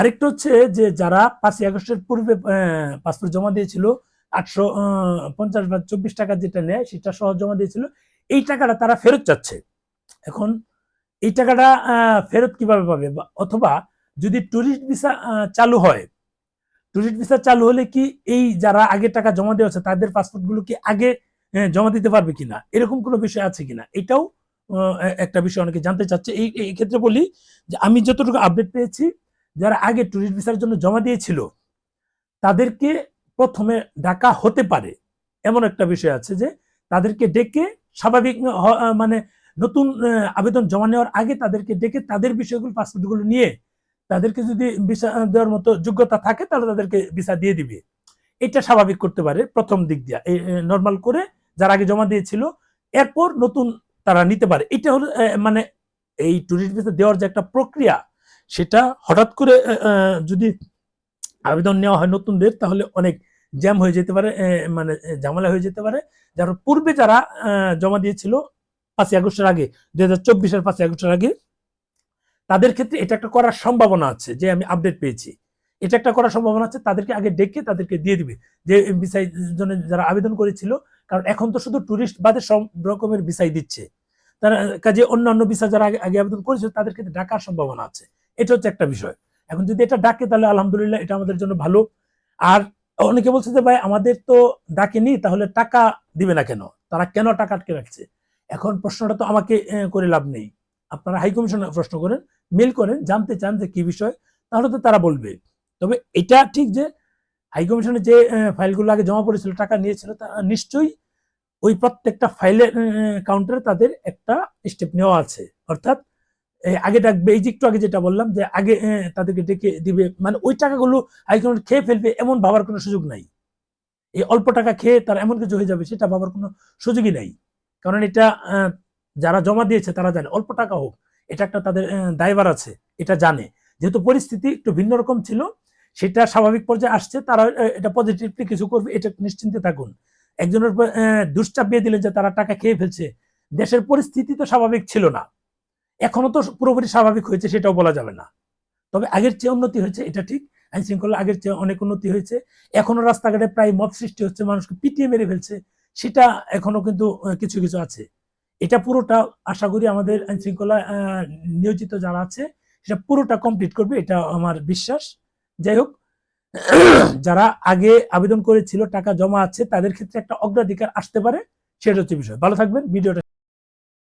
আরেকটা হচ্ছে যে যারা পাঁচই আগস্টের পূর্বে পাসপোর্ট জমা দিয়েছিল, আটশো পঞ্চাশ বা চব্বিশ টাকা যেটা নেয় সেটা সহ জমা দিয়েছিল, এই টাকাটা তারা ফেরত চাচ্ছে। এখন এই টাকাটা ফেরত কীভাবে পাবে? অথবা যদি ট্যুরিস্ট ভিসা চালু হয় ট্যুরিস্ট ভিসা চালু হলে কি এই যারা আগে টাকা জমা দেওয়া আছে তাদের পাসপোর্টগুলো কি আগে জমা দিতে পারবে কিনা? এরকম কোনো বিষয় আছে কিনা? এটাও একটা বিষয় অনেকে জানতে চাচ্ছে। এই ক্ষেত্রে বলি যে আমি যতটুকু আপডেট পেয়েছি যারা আগে ট্যুরিস্ট ভিসার জন্য জমা দিয়েছিল, তাদেরকে প্রথমে ডাকা হতে পারে। এমন একটা বিষয় আছে যে, তাদেরকে ডেকে স্বাভাবিক মানে নতুন আবেদন জমা নেওয়ার আগে তাদেরকে ডেকে তাদের বিষয়গুলো, পাসপোর্টগুলো নিয়ে তাদেরকে যদি ভিসা দেওয়ার মতো যোগ্যতা থাকে, তাহলে তাদেরকে ভিসা দিয়ে দিবে। এটা স্বাভাবিক করতে পারে প্রথম দিক দিয়া। নর্মাল করে যারা আগে জমা দিয়েছিল, এরপর নতুন তারা নিতে পারে। এটা হলো মানে এই ট্যুরিস্ট ভিসা দেওয়ার যে একটা প্রক্রিয়া সেটা হঠাৎ করে যদি আবেদন নেওয়া হয় নতুনদের, তাহলে অনেক জ্যাম হয়ে যেতে পারে মানে ঝামেলা হয়ে যেতে পারে। যারা পূর্বে যারা জমা দিয়েছিল পাঁচই আগস্টের আগে, দুই হাজার চব্বিশের পাঁচই আগস্টের আগে, তাদের ক্ষেত্রে এটা একটা করার সম্ভাবনা আছে যে আমি আপডেট পেয়েছি। এটা একটা করার সম্ভাবনা আছে, তাদেরকে আগে ডেকে তাদেরকে দিয়ে দিবে। যে ভিসাই জন্য যারা আবেদন করেছিল, কারণ এখন তো শুধু টুরিস্ট বাদে সব রকমের ভিসাই দিচ্ছে। তারা, কাজে অন্যান্য ভিসা যারা আগে আবেদন করেছিল, তাদের ক্ষেত্রে ডাকার সম্ভাবনা আছে। এটা হচ্ছে একটা বিষয়। এখন যদি এটা ডাকে, তাহলে আলহামদুলিল্লাহ এটা আমাদের জন্য ভালো। আর অনেকে বলছে যে, ভাই, আমাদের তো ডাকেনি, তাহলে টাকা দিবে না কেন? তারা কেন টাকা আটকে রাখছে? এখন প্রশ্নটা তো আমাকে করে লাভ নেই। আপনারা হাই কমিশনে প্রশ্ন করেন, মেল করেন, জানতে চান যে কি বিষয়, তাহলে তো তারা বলবে। তবে এটা ঠিক যে, হাই কমিশনে যে ফাইলগুলো আগে জমা পড়েছিল, টাকা নিয়েছিল, তা নিশ্চয়ই ওই প্রত্যেকটা ফাইলের কাউন্টারে তাদের একটা স্টেপ নেওয়া আছে। অর্থাৎ আগে ডাকবে এই যে একটু আগে যেটা বললাম যে আগে তাদেরকে ডেকে দিবে। মানে ওই টাকাগুলো হাইকমান্ড খেয়ে ফেলবে এমন ভাবার কোনো সুযোগ নাই। এই অল্প টাকা খেয়ে তার এমন কিছু হয়ে যাবে সেটা ভাবার কোনো সুযোগই নাই। কারণ এটা যারা জমা দিয়েছে তারা জানে অল্প টাকা হোক এটা একটা তাদের আহ, দায়ভার আছে এটা জানে। যেহেতু পরিস্থিতি একটু ভিন্ন রকম ছিল সেটা স্বাভাবিক পর্যায়ে আসছে তারা এটা পজিটিভলি কিছু করবে এটা নিশ্চিন্তে থাকুন। একজনের দুশ্চাপিয়ে দিলেন যে তারা টাকা খেয়ে ফেলছে দেশের পরিস্থিতি তো স্বাভাবিক ছিল না। এখনও তো পুরোপুরি স্বাভাবিক হয়েছে, সেটাও বলা যাবে না। তবে আগের চেয়ে উন্নতি হয়েছে, এটা ঠিক। আইন শৃঙ্খলা আগের চেয়ে অনেক উন্নতি হয়েছে। এখনও রাস্তাঘাটে প্রায় মব সৃষ্টি হচ্ছে, মানুষকে পিটিয়ে মেরে ফেলছে। সেটা এখনও কিন্তু কিছু কিছু আছে। এটা পুরোটা আশা করি আমাদের আইন শৃঙ্খলা নিয়োজিত যারা আছে, সেটা পুরোটা কমপ্লিট করবে, এটা আমার বিশ্বাস। যাই হোক, যারা আগে আবেদন করেছিল, টাকা জমা আছে, তাদের ক্ষেত্রে একটা অগ্রাধিকার আসতে পারে, সেটা হচ্ছে বিষয়। ভালো থাকবেন, ভিডিওটা